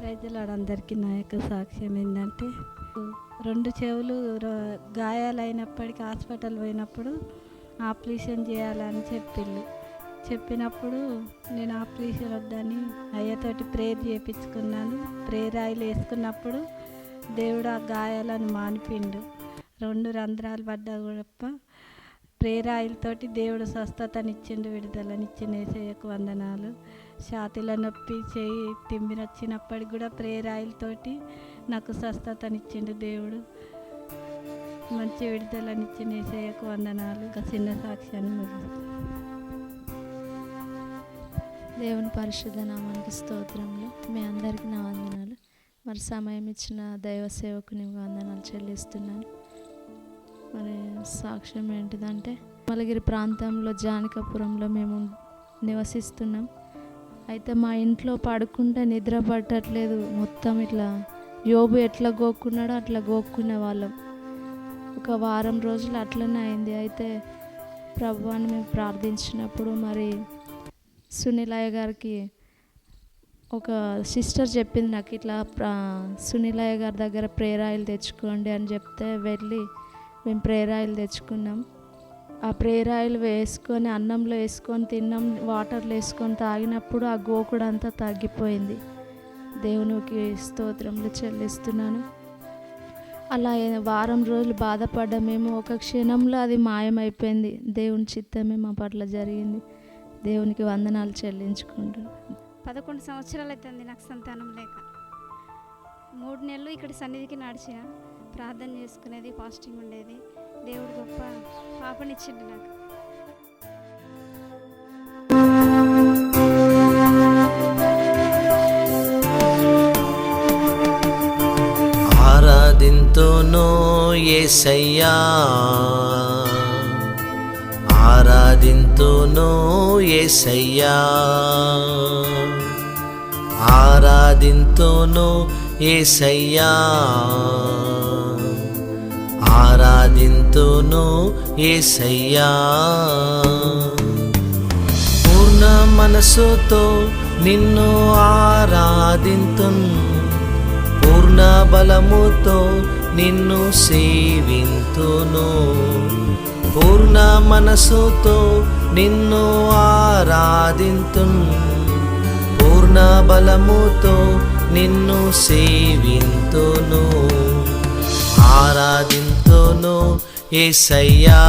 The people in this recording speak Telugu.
ప్రజలాడు నా యొక్క సాక్ష్యం ఏంటంటే రెండు చెవులు ర- గాయాలైనప్పటికీ హాస్పిటల్ పోయినప్పుడు ఆపరేషన్ చేయాలని చెప్పిళ్ళు. చెప్పినప్పుడు నేను ఆపరేషన్ వద్దని అయ్యతోటి ప్రేయర్ చేయించుకున్నాను ప్రేయర్ ఆయిల్ వేసుకున్నప్పుడు దేవుడు ఆ గాయాలను మానిపిండు. రెండు రంధ్రాలు పడ్డా కూడా ప్రేయర్ ఆయిల్ తోటి దేవుడు స్వస్థతనిచ్చిండు విడుదలనిచ్చిండు ఏసయ్యకు వందనాలు. ఛాతీల నొప్పి చేయి తిమ్మిరొచ్చినప్పటికి కూడా ప్రేయర్ ఆయిల్తోటి నాకు స్వస్థతనిచ్చిండు దేవుడు. మంచి విడుదలనిచ్చిన ఏసయ్యకు వందనాలు. ఒక చిన్న సాక్ష్యాన్ని ముగిస్తాను దేవుని పరిశుద్ధ నామానికి స్తోత్రంలో మీ అందరికీ నా వందనాలు. మరి సమయం ఇచ్చిన దైవ సేవకుని వందనాలు చెల్లిస్తున్నాను. మరి సాక్ష్యం ఏంటిదంటే మలగిరి ప్రాంతంలో జానకపురంలో మేము నివసిస్తున్నాం. అయితే మా ఇంట్లో పడుకుంటే నిద్ర పట్టట్లేదు మొత్తం ఇట్లా యోబు ఎట్లా గోక్కున్నాడో అట్లా గోక్కునే వాళ్ళం. ఒక వారం రోజులు అట్లనే అయింది. అయితే ప్రభువాన్ని మేము ప్రార్థించినప్పుడు మరి సునీలయ్య గారికి ఒక సిస్టర్ చెప్పింది నాకు ఇట్లా సునీలయ్య గారి దగ్గర ప్రేయర్ తెచ్చుకోండి అని చెప్తే వెళ్ళి మేము ప్రేరాయలు తెచ్చుకున్నాం. ఆ ప్రేయర్ ఆయిల్ వేసుకొని అన్నంలో వేసుకొని తిన్నాం వాటర్లో వేసుకొని తాగినప్పుడు ఆ గోకుడు అంతా తగ్గిపోయింది. దేవునికి స్తోత్రములు చెల్లిస్తున్నాను. అలా వారం రోజులు బాధపడ్డమేమో ఒక క్షణంలో అది మాయమైపోయింది. దేవుని చిత్తమే మా పట్ల జరిగింది. దేవునికి వందనాలు చెల్లించుకుంటున్నాను. పదకొండు సంవత్సరాలు అవుతుంది నాకు సంతానం లేక. మూడు నెలలు ఇక్కడ సన్నిధికి నడిచిన ప్రార్థన చేసుకునేది ఫాస్టింగ్ ఉండేది. దేవుడు గొప్ప పాపనిచ్చిండు నాకు. ఆరాధింతును ఏసయ్యా. ఆరాధింతును ఏసయ్యా. ఆరాధింతును ఏసయ్యా. ఆరాధింతును ఏసయ్యా. పూర్ణ మనసుతో నిన్ను ఆరాధింతును. పూర్ణ బలముతో నిన్ను సేవింతును. పూర్ణ మనసుతో నిన్ను ఆరాధింతును. పూర్ణ బలముతో నిన్ను సేవింతును. ఆరాధింతును ఏసయ్యా.